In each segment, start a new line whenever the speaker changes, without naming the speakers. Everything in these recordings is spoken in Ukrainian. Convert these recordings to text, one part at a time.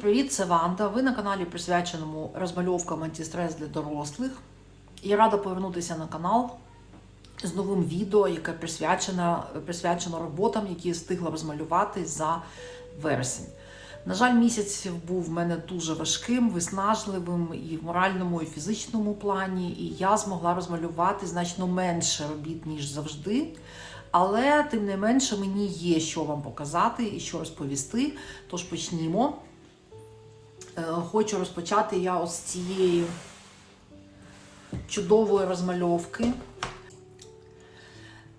привіт, це Ванда. Ви на каналі присвяченому розмальовкам антистрес для дорослих. Я рада повернутися на канал з новим відео, яке присвячено, присвячено роботам, які я встигла розмалювати за вересень. На жаль, місяць був в мене дуже важким, виснажливим і в моральному, і в фізичному плані, і я змогла розмалювати значно менше робіт, ніж завжди. Але тим не менше мені є що вам показати і що розповісти. Тож почнімо. Е, Хочу розпочати я ось з цієї чудової розмальовки.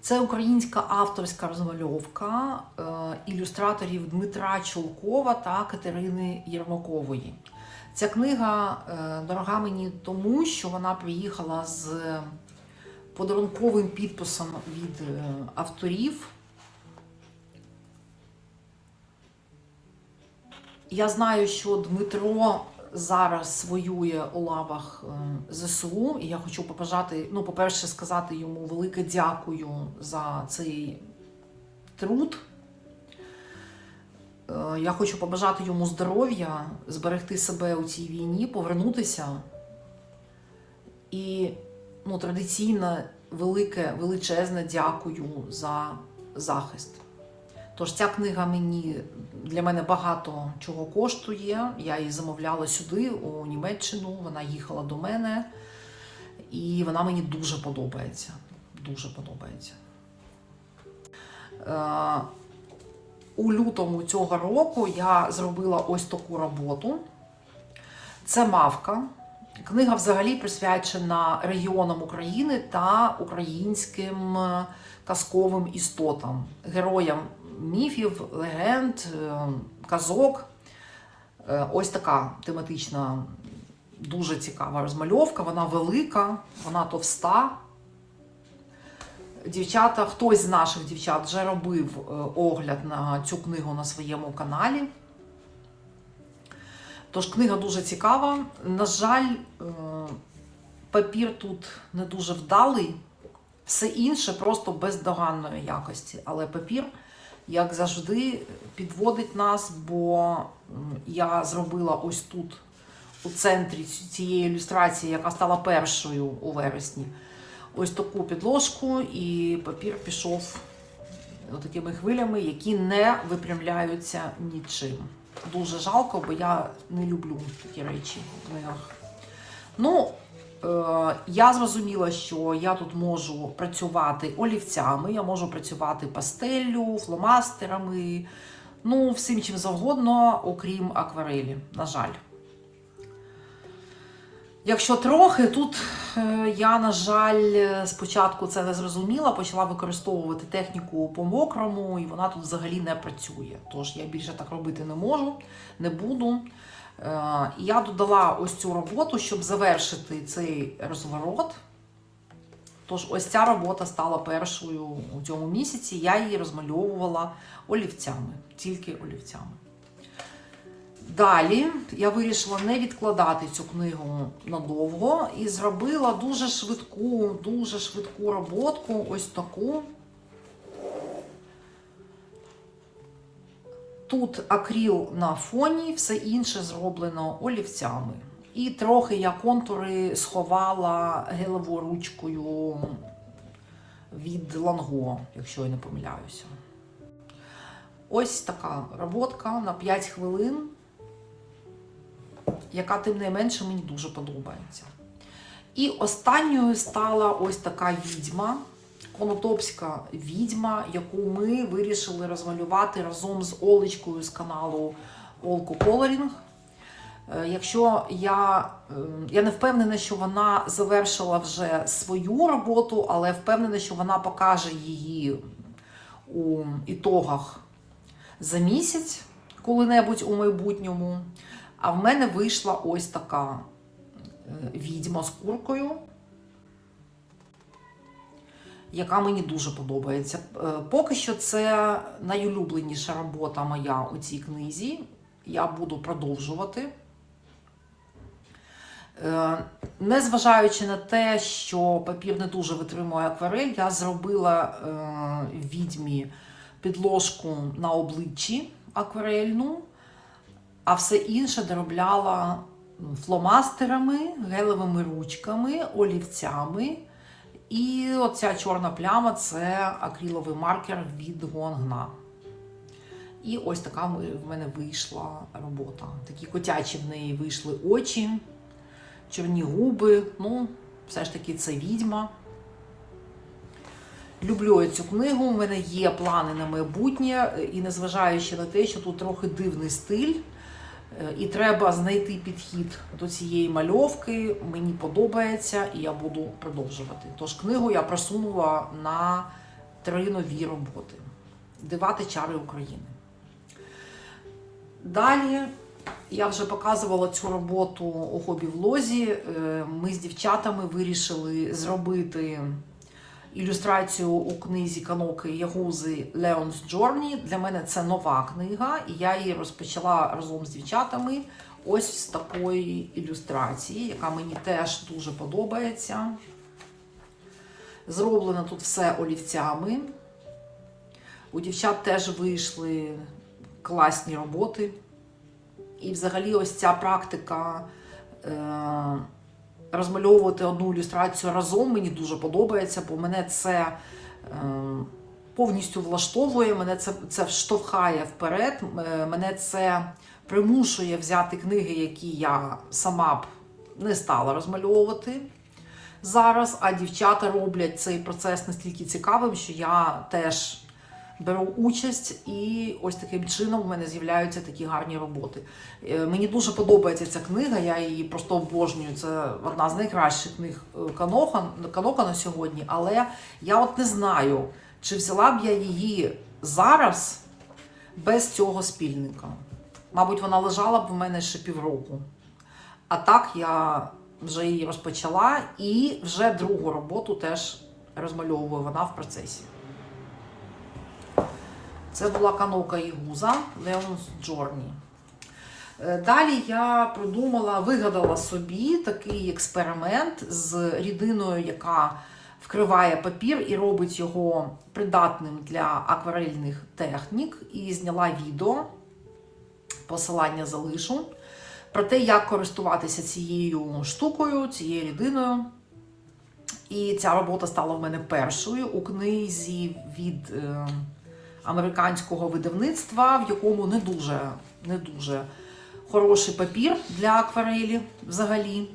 Це українська авторська розмальовка е, ілюстраторів Дмитра Чулкова та Катерини Єрмакової. Ця книга е, дорога мені тому, що вона приїхала з подарунковим підписом від авторів. Я знаю, що Дмитро зараз воює у лавах е, ЗСУ, і я хочу побажати, ну, по-перше, сказати йому велике дякую за цей труд. Е, Я хочу побажати йому здоров'я, зберегти себе у цій війні, повернутися. І ну, традиційно велике, величезне дякую за захист. Тож ця книга мені для мене багато чого коштує. Я її замовляла сюди, у Німеччину. Вона їхала до мене, і вона мені дуже подобається. Дуже подобається. Е, у лютому цього року я зробила ось таку роботу. Це мавка. Книга взагалі присвячена регіонам України та українським казковим істотам, героям міфів, легенд, е, казок. Е, Ось така тематична, дуже цікава розмальовка. Вона велика, вона товста. Дівчата, хтось з наших дівчат вже робив е, огляд на цю книгу на своєму каналі. Тож книга дуже цікава. На жаль, папір тут не дуже вдалий, все інше просто бездоганної якості. Але папір, як завжди, підводить нас, бо я зробила ось тут, у центрі цієї ілюстрації, яка стала першою у вересні, ось таку підложку, і папір пішов такими хвилями, які не випрямляються нічим. Дуже жалко, бо я не люблю такі речі в книгах. Ну, я зрозуміла, що я тут можу працювати олівцями, я можу працювати пастеллю, фломастерами, ну, всім чим завгодно, окрім акварелі, на жаль. Якщо трохи, тут е, я, на жаль, спочатку це не зрозуміла, почала використовувати техніку по мокрому, і вона тут взагалі не працює. Тож я більше так робити не можу, не буду. Е, я додала ось цю роботу, щоб завершити цей розворот. Тож ось ця робота стала першою у цьому місяці. Я її розмальовувала олівцями, тільки олівцями. Далі я вирішила не відкладати цю книгу надовго і зробила дуже швидку, дуже швидку роботку, ось таку. Тут акріл на фоні, все інше зроблено олівцями. І трохи я контури сховала гелевою ручкою від ланго, якщо я не помиляюся. Ось така роботка на 5 хвилин яка тим не менше мені дуже подобається. І останньою стала ось така відьма, конотопська відьма, яку ми вирішили розмалювати разом з Олечкою з каналу Олку Колорінг. Е, Якщо я, е, я не впевнена, що вона завершила вже свою роботу, але впевнена, що вона покаже її у ітогах за місяць, коли-небудь у майбутньому. А в мене вийшла ось така е, відьма з куркою, яка мені дуже подобається. Е, Поки що це найулюбленіша робота моя у цій книзі. Я буду продовжувати. Е, Незважаючи на те, що папір не дуже витримує акварель, я зробила відьмі підложку на обличчі акварельну. А все інше доробляла фломастерами, гелевими ручками, олівцями. І оця чорна пляма це акриловий маркер від Гуангна. І ось така в мене вийшла робота. Такі котячі в неї вийшли очі, чорні губи. Ну, все ж таки, це відьма. Люблю цю книгу. У мене є плани на майбутнє, і незважаючи на те, що тут трохи дивний стиль, і треба знайти підхід до цієї мальовки. Мені подобається, і я буду продовжувати. Тож книгу я просунула на три нові роботи: Дивати чари України. Далі я вже показувала цю роботу у хобі в лозі. Е, Ми з дівчатами вирішили зробити ілюстрацію у книзі Каноки Ягузи Leon's Journey. Для мене це нова книга, і я її розпочала разом з дівчатами ось з такої ілюстрації, яка мені теж дуже подобається. Зроблено тут все олівцями. У дівчат теж вийшли класні роботи. І взагалі ось ця практика е, розмальовувати одну ілюстрацію разом мені дуже подобається, бо мене це е, повністю влаштовує, мене це, це штовхає вперед, е, мене це примушує взяти книги, які я сама б не стала розмальовувати зараз, а дівчата роблять цей процес настільки цікавим, що я теж беру участь, і ось таким чином в мене з'являються такі гарні роботи. Е, Мені дуже подобається ця книга, я її просто обожнюю. Це одна з найкращих книг е, Канока на сьогодні. Але я от не знаю, чи взяла б я її зараз без цього спільника. Мабуть, вона лежала б в мене ще півроку. А так я вже її розпочала і вже другу роботу теж розмальовую. Вона в процесі. Це була канока Ігуза Journey. Е, Далі я придумала, вигадала собі такий експеримент з рідиною, яка вкриває папір і робить його придатним для акварельних технік. І зняла відео, посилання залишу, про те, як користуватися цією штукою, цією рідиною. І ця робота стала в мене першою у книзі від е, американського видавництва, в якому не дуже, не дуже хороший папір для акварелі взагалі.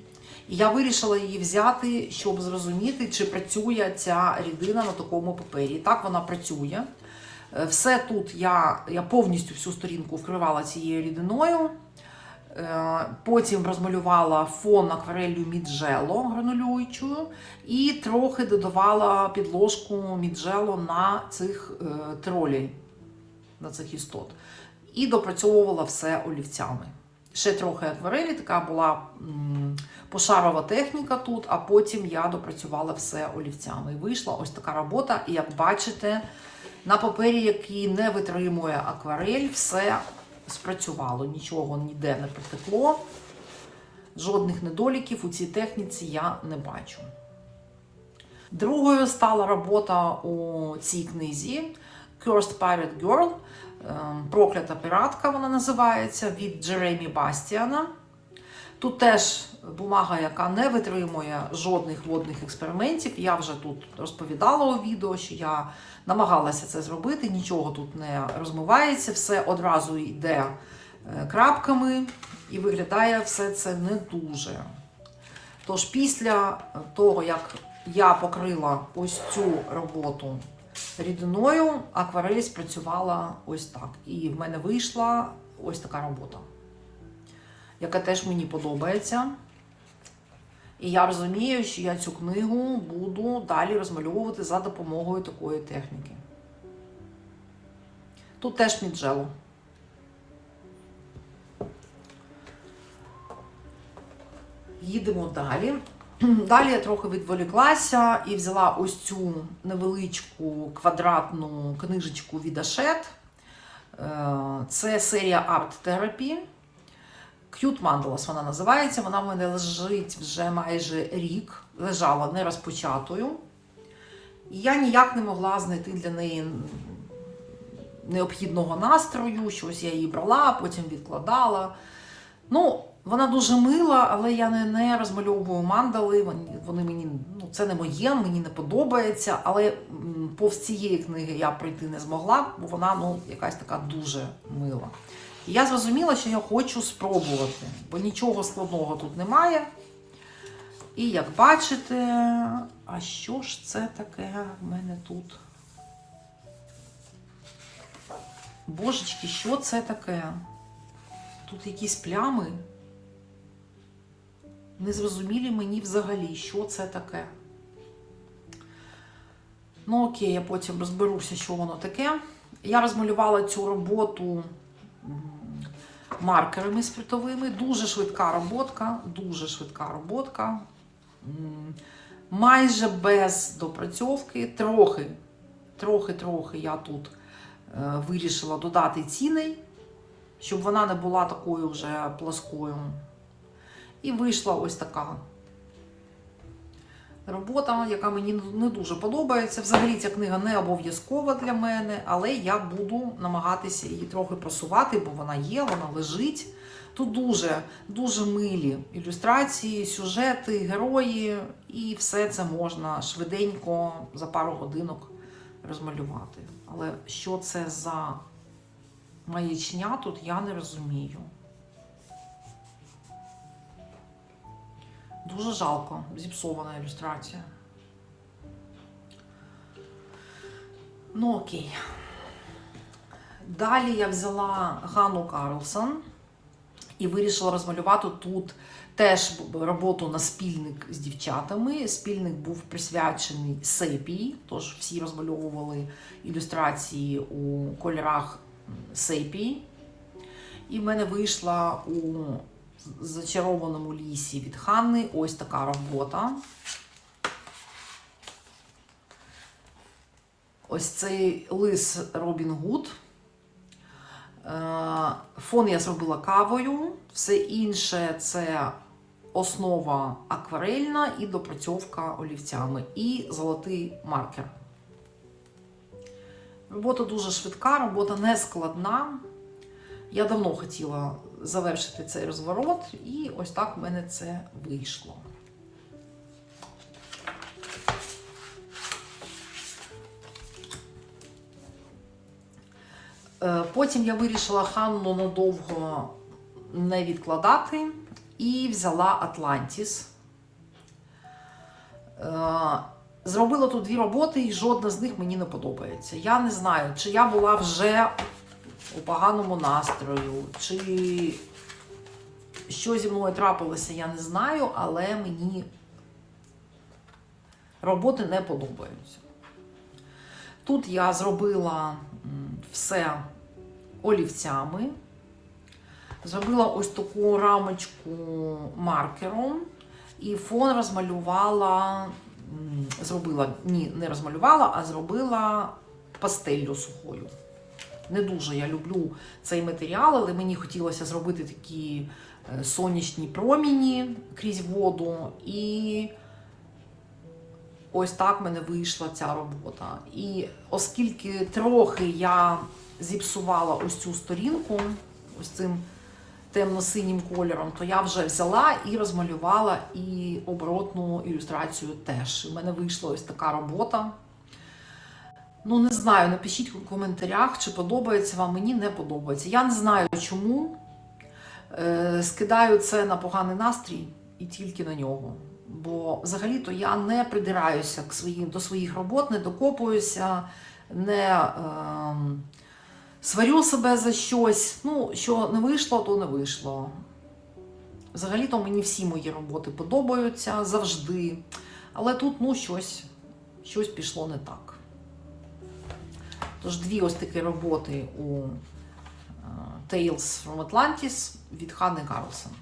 І я вирішила її взяти, щоб зрозуміти, чи працює ця рідина на такому папері. І так вона працює. Е, Все тут я, я повністю всю сторінку вкривала цією рідиною. Е, Потім розмалювала фон акварелью Міджело гранулюючою і трохи додавала підложку Міджело на цих е, тролей, на цих істот. І допрацьовувала все олівцями. Ще трохи акварелі, така була пошарова техніка тут, а потім я допрацювала все олівцями. І вийшла ось така робота. І як бачите, на папері, який не витримує акварель, все спрацювало, нічого ніде не протекло. Жодних недоліків у цій техніці я не бачу. Другою стала робота у цій книзі Cursed Pirate Girl. ем, Проклята піратка вона називається від Джеремі Бастіана. Тут теж бумага, яка не витримує жодних водних експериментів. Я вже тут розповідала у відео, що я намагалася це зробити, нічого тут не розмивається, все одразу йде е, крапками і виглядає все це не дуже. Тож після того, як я покрила ось цю роботу рідиною, акварель спрацювала ось так. І в мене вийшла ось така робота, яка теж мені подобається. І я розумію, що я цю книгу буду далі розмальовувати за допомогою такої техніки. Тут теж міджело. Їдемо далі. Далі я трохи відволіклася і взяла ось цю невеличку квадратну книжечку від Ашет. Це серія Art Therapy. Cute Mandalas вона називається. Вона в мене лежить вже майже рік, лежала не розпочатою. І я ніяк не могла знайти для неї необхідного настрою, щось я її брала, потім відкладала. Ну, вона дуже мила, але я не, не розмальовую мандали. Вони, мені, ну, це не моє, мені не подобається. Але повз цієї книги я пройти не змогла, бо вона ну, якась така дуже мила. Я зрозуміла, що я хочу спробувати, бо нічого складного тут немає. І як бачите, а що ж це таке в мене тут? Божечки, що це таке? Тут якісь плями. Незрозумілі мені взагалі, що це таке. Ну, окей, я потім розберуся, що воно таке. Я розмалювала цю роботу маркерами спиртовими. Дуже швидка роботка, дуже швидка роботка. Майже без допрацьовки. Трохи, трохи-трохи я тут е, вирішила додати ціни, щоб вона не була такою вже пласкою. І вийшла ось така робота, яка мені не дуже подобається. Взагалі ця книга не обов'язкова для мене, але я буду намагатися її трохи просувати, бо вона є, вона лежить. Тут дуже дуже милі ілюстрації, сюжети, герої, і все це можна швиденько за пару годинок розмалювати. Але що це за маячня тут, я не розумію. Дуже жалко, зіпсована ілюстрація. Ну окей. Далі я взяла Ганну Карлсон і вирішила розмалювати тут теж роботу на спільник з дівчатами. Спільник був присвячений сепії, тож всі розмальовували ілюстрації у кольорах сепії. І в мене вийшла у зачарованому лісі від Ханни ось така робота. Ось цей лис Робін Гуд. Е, Фон я зробила кавою, все інше це основа акварельна і допрацьовка олівцями, і золотий маркер. Робота дуже швидка, робота не складна. Я давно хотіла завершити цей розворот, і ось так в мене це вийшло. Е, Потім я вирішила Ханну надовго не відкладати і взяла Атлантіс. Е, Зробила тут дві роботи, і жодна з них мені не подобається. Я не знаю, чи я була вже у поганому настрою, чи що зі мною трапилося, я не знаю, але мені роботи не подобаються. Тут я зробила все олівцями, зробила ось таку рамочку маркером, і фон розмалювала, зробила, ні, не розмалювала, а зробила пастеллю сухою. Не дуже я люблю цей матеріал, але мені хотілося зробити такі е, сонячні проміні крізь воду. І ось так в мене вийшла ця робота. І оскільки трохи я зіпсувала ось цю сторінку, ось цим темно-синім кольором, то я вже взяла і розмалювала і оборотну ілюстрацію теж. У мене вийшла ось така робота. Ну, не знаю, напишіть у коментарях, чи подобається вам, мені не подобається. Я не знаю чому. Е, скидаю це на поганий настрій і тільки на нього. Бо взагалі-то я не придираюся к своїм, до своїх робот, не докопуюся, не е, сварю себе за щось. Ну, що не вийшло, то не вийшло. Взагалі-то мені всі мої роботи подобаються завжди. Але тут ну, щось, щось пішло не так. Тож дві ось такі роботи у е, Tales from Atlantis від Ханни Карлсон.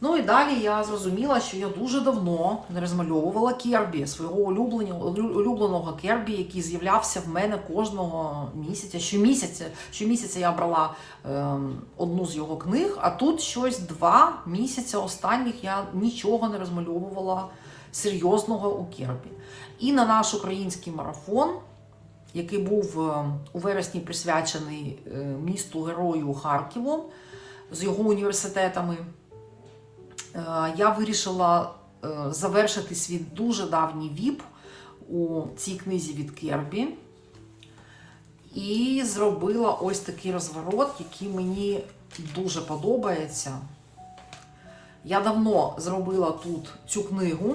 Ну і далі я зрозуміла, що я дуже давно не розмальовувала Кербі, свого улюбленого, Кербі, який з'являвся в мене кожного місяця. Щомісяця, щомісяця я брала е, одну з його книг, а тут щось два місяці останніх я нічого не розмальовувала серйозного у Кербі. І на наш український марафон який був е, у вересні присвячений е, місту герою Харківу з його університетами, е, я вирішила завершити свій дуже давній віп у цій книзі від Кербі. І зробила ось такий розворот, який мені дуже подобається. Я давно зробила тут цю книгу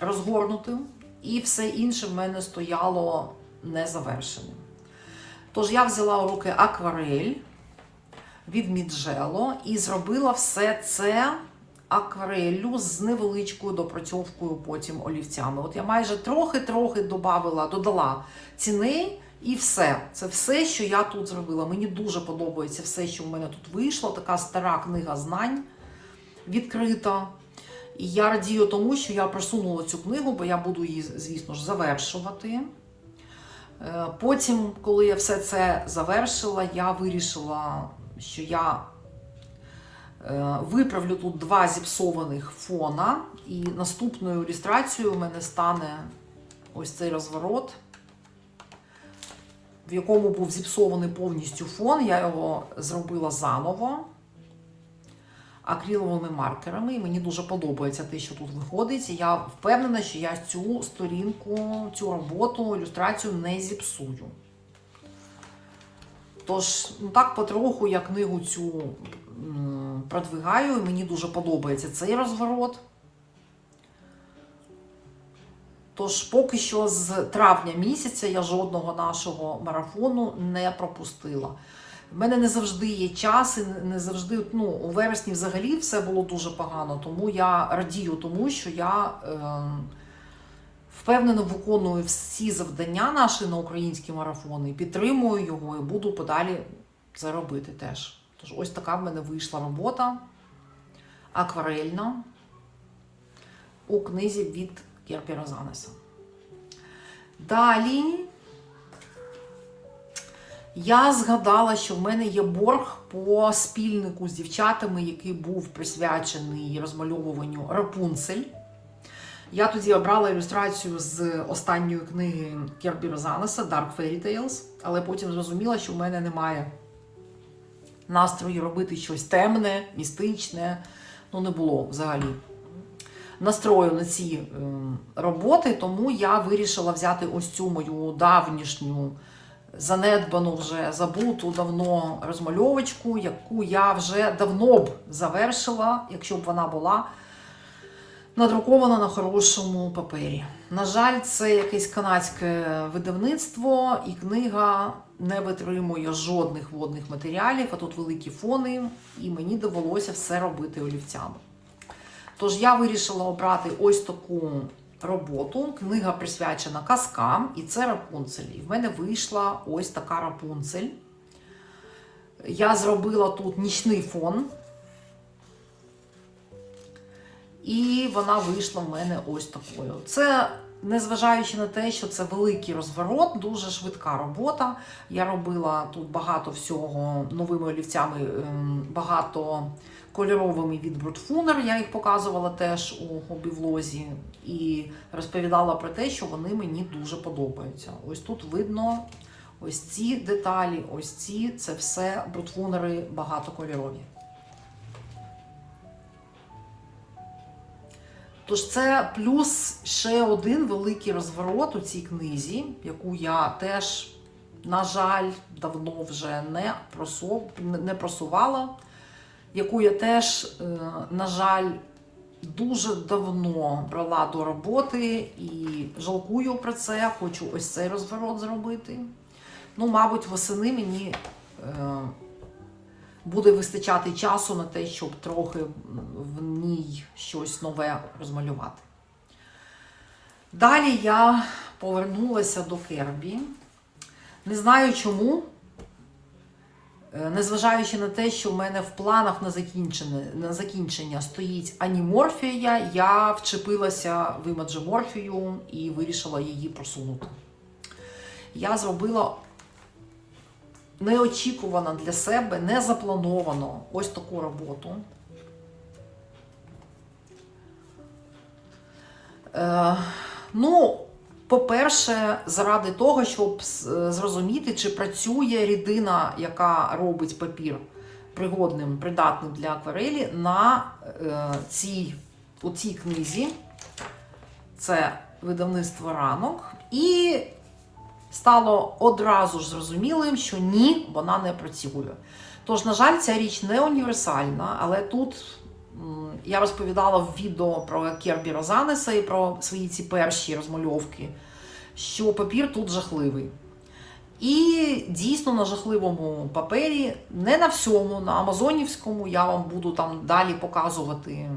розгорнуту, і все інше в мене стояло незавершеним. Тож я взяла у руки акварель від Міджело і зробила все це аквареллю з невеличкою допрацьовкою потім олівцями. От я майже трохи-трохи додавала, додала ціней і все. Це все, що я тут зробила. Мені дуже подобається все, що в мене тут вийшло. Така стара книга знань відкрита. І я радію тому, що я просунула цю книгу, бо я буду її, звісно ж, завершувати. Е, Потім, коли я все це завершила, я вирішила, що я е, виправлю тут два зіпсованих фона, і наступною ілюстрацією в мене стане ось цей розворот, в якому був зіпсований повністю фон. Я його зробила заново акриловими маркерами, і мені дуже подобається те, що тут виходить. І я впевнена, що я цю сторінку, цю роботу, ілюстрацію не зіпсую. Тож, ну так потроху я книгу цю продвигаю, і мені дуже подобається цей розворот. Тож, поки що з травня місяця я жодного нашого марафону не пропустила. В мене не завжди є час, і не завжди, ну, у вересні взагалі все було дуже погано, тому я радію тому, що я е, впевнено виконую всі завдання наші на українські марафони, підтримую його і буду подалі це робити теж. Тож ось така в мене вийшла робота акварельна у книзі від Керпі Розанеса. Далі. Я згадала, що в мене є борг по спільнику з дівчатами, який був присвячений розмальовуванню Рапунцель. Я тоді обрала ілюстрацію з останньої книги Кербі Розанеса Dark Fairy Tales, але потім зрозуміла, що в мене немає настрою робити щось темне, містичне. Ну, не було взагалі настрою на ці е, роботи, тому я вирішила взяти ось цю мою давнішню занедбану вже забуту давно розмальовочку, яку я вже давно б завершила, якщо б вона була надрукована на хорошому папері. На жаль, це якесь канадське видавництво, і книга не витримує жодних водних матеріалів, а тут великі фони, і мені довелося все робити олівцями. Тож я вирішила обрати ось таку роботу. Книга присвячена казкам, і це Рапунцель. І в мене вийшла ось така Рапунцель. Я зробила тут нічний фон. І вона вийшла в мене ось такою. Це, незважаючи на те, що це великий розворот, дуже швидка робота. Я робила тут багато всього новими олівцями, ем, багато кольоровими від Брутфунер. Я їх показувала теж у хобі-влозі і розповідала про те, що вони мені дуже подобаються. Ось тут видно ось ці деталі, ось ці це все брутфунери багатокольорові. Тож це плюс ще один великий розворот у цій книзі, яку я теж, на жаль, давно вже не просувала, яку я теж, е, на жаль, дуже давно брала до роботи і жалкую про це, хочу ось цей розворот зробити. Ну, мабуть, восени мені е, буде вистачати часу на те, щоб трохи в ній щось нове розмалювати. Далі я повернулася до Кербі. Не знаю чому. Е, Незважаючи на те, що в мене в планах на закінчення, на закінчення стоїть аніморфія, я вчепилася в імаджеморфію і вирішила її просунути. Я зробила неочікувано для себе, не заплановано ось таку роботу. Е, ну, По-перше, заради того, щоб зрозуміти, чи працює рідина, яка робить папір пригодним, придатним для акварелі, на е, цій, у цій книзі. Це видавництво ранок. І стало одразу ж зрозумілим, що ні, вона не працює. Тож, на жаль, ця річ не універсальна, але тут я розповідала в відео про Кербі Розанеса і про свої ці перші розмальовки, що папір тут жахливий. І дійсно на жахливому папері, не на всьому, на Амазонівському, я вам буду там далі показувати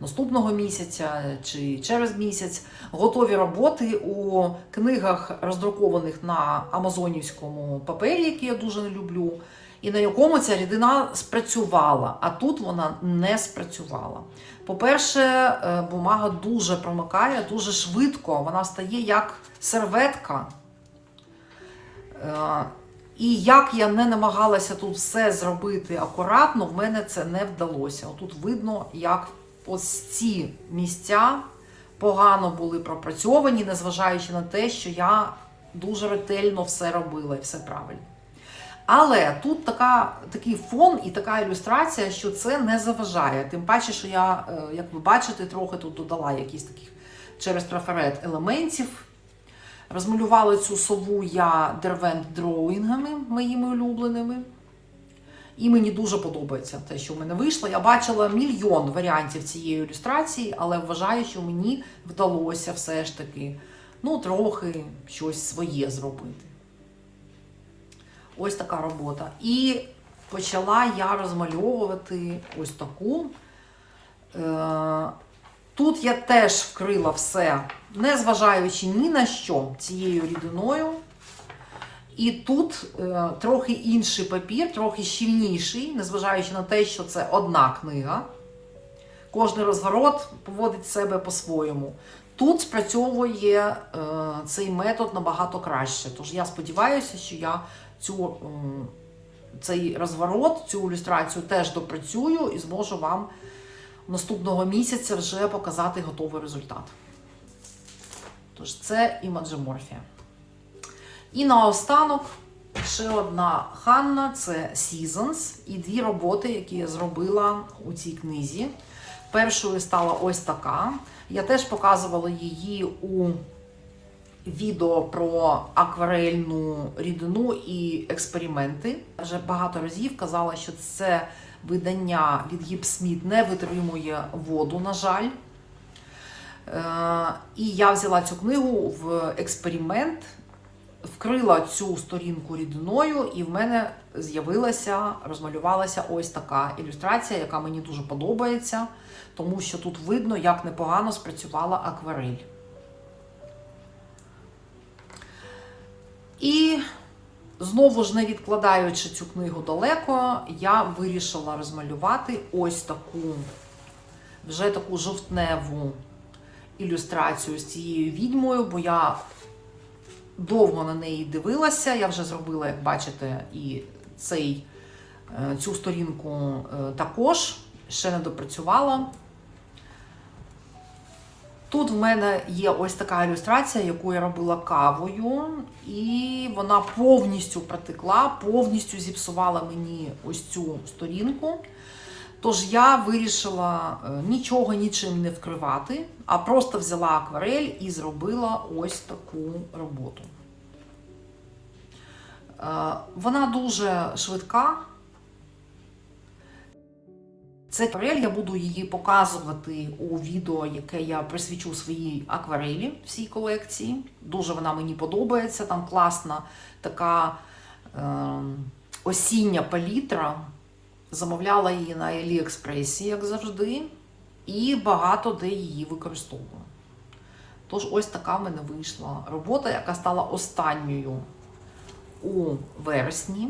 наступного місяця чи через місяць готові роботи у книгах, роздрукованих на Амазонівському папері, який я дуже не люблю, і на якому ця рідина спрацювала, а тут вона не спрацювала. По-перше, е, бумага дуже промикає, дуже швидко, вона стає як серветка. Е, І як я не намагалася тут все зробити акуратно, в мене це не вдалося. Тут видно, як ось ці місця погано були пропрацьовані, незважаючи на те, що я дуже ретельно все робила і все правильно. Але тут така, такий фон і така ілюстрація, що це не заважає. Тим паче, що я, е, як ви бачите, трохи тут додала якісь таких через трафарет елементів. Розмалювала цю сову я дервент дроїнгами моїми улюбленими. І мені дуже подобається те, що в мене вийшло. Я бачила мільйон варіантів цієї ілюстрації, але вважаю, що мені вдалося все ж таки ну, трохи щось своє зробити. Ось така робота. І почала я розмальовувати ось таку. Е, Тут я теж вкрила все, не зважаючи ні на що цією рідиною. І тут е, трохи інший папір, трохи щільніший, незважаючи на те, що це одна книга. Кожний розворот поводить себе по-своєму. Тут спрацьовує е, цей метод набагато краще. Тож я сподіваюся, що я цю, цей розворот, цю ілюстрацію теж допрацюю і зможу вам наступного місяця вже показати готовий результат. Тож це імаджеморфія. І наостанок ще одна Ханна це Seasons і дві роботи, які я зробила у цій книзі. Першою стала ось така. Я теж показувала її у відео про акварельну рідину і експерименти. Вже багато разів казала, що це видання від Гіпсміт не витримує воду, на жаль. Е, І я взяла цю книгу в експеримент, вкрила цю сторінку рідиною, і в мене з'явилася, розмалювалася ось така ілюстрація, яка мені дуже подобається, тому що тут видно, як непогано спрацювала акварель. І знову ж не відкладаючи цю книгу далеко, я вирішила розмалювати ось таку вже таку жовтневу ілюстрацію з цією відьмою, бо я довго на неї дивилася. Я вже зробила, як бачите, і цей, е, цю сторінку е, також ще не допрацювала. Тут в мене є ось така ілюстрація, яку я робила кавою, і вона повністю протекла, повністю зіпсувала мені ось цю сторінку. Тож я вирішила е, нічого нічим не вкривати, а просто взяла акварель і зробила ось таку роботу. Е, Вона дуже швидка. Це акварель, я буду її показувати у відео, яке я присвячу своїй акварелі всій колекції. Дуже вона мені подобається. Там класна така е, осіння палітра. Замовляла її на Аліекспресі, як завжди, і багато де її використовую. Тож, ось така в мене вийшла робота, яка стала останньою у вересні.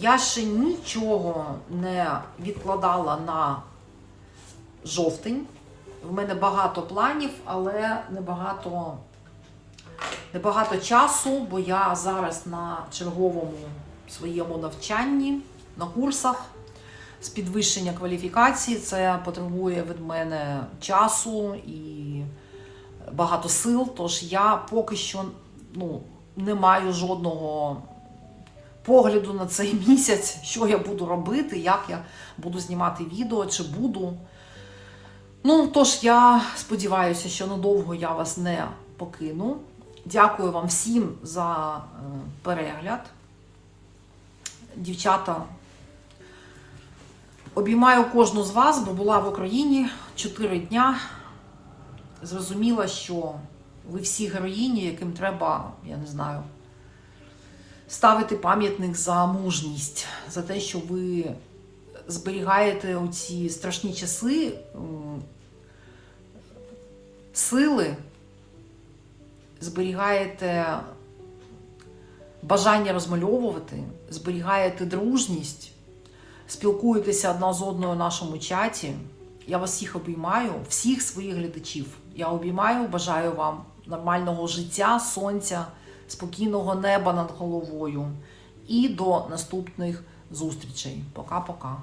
Я ще нічого не відкладала на жовтень. В мене багато планів, але небагато, небагато часу, бо я зараз на черговому своєму навчанні, на курсах з підвищення кваліфікації. Це потребує від мене часу і багато сил, тож я поки що ну, не маю жодного погляду на цей місяць, що я буду робити, як я буду знімати відео, чи буду. Ну, тож я сподіваюся, що надовго я вас не покину. Дякую вам всім за е, перегляд. Дівчата, обіймаю кожну з вас, бо була в Україні 4 дня. Зрозуміла, що ви всі героїні, яким треба, я не знаю, ставити пам'ятник за мужність, за те, що ви зберігаєте у ці страшні часи сили, зберігаєте бажання розмальовувати, зберігаєте дружність, спілкуєтеся одна з одною в нашому чаті. Я вас всіх обіймаю, всіх своїх глядачів. Я обіймаю, бажаю вам нормального життя, сонця, спокійного неба над головою. І до наступних зустрічей. Пока-пока.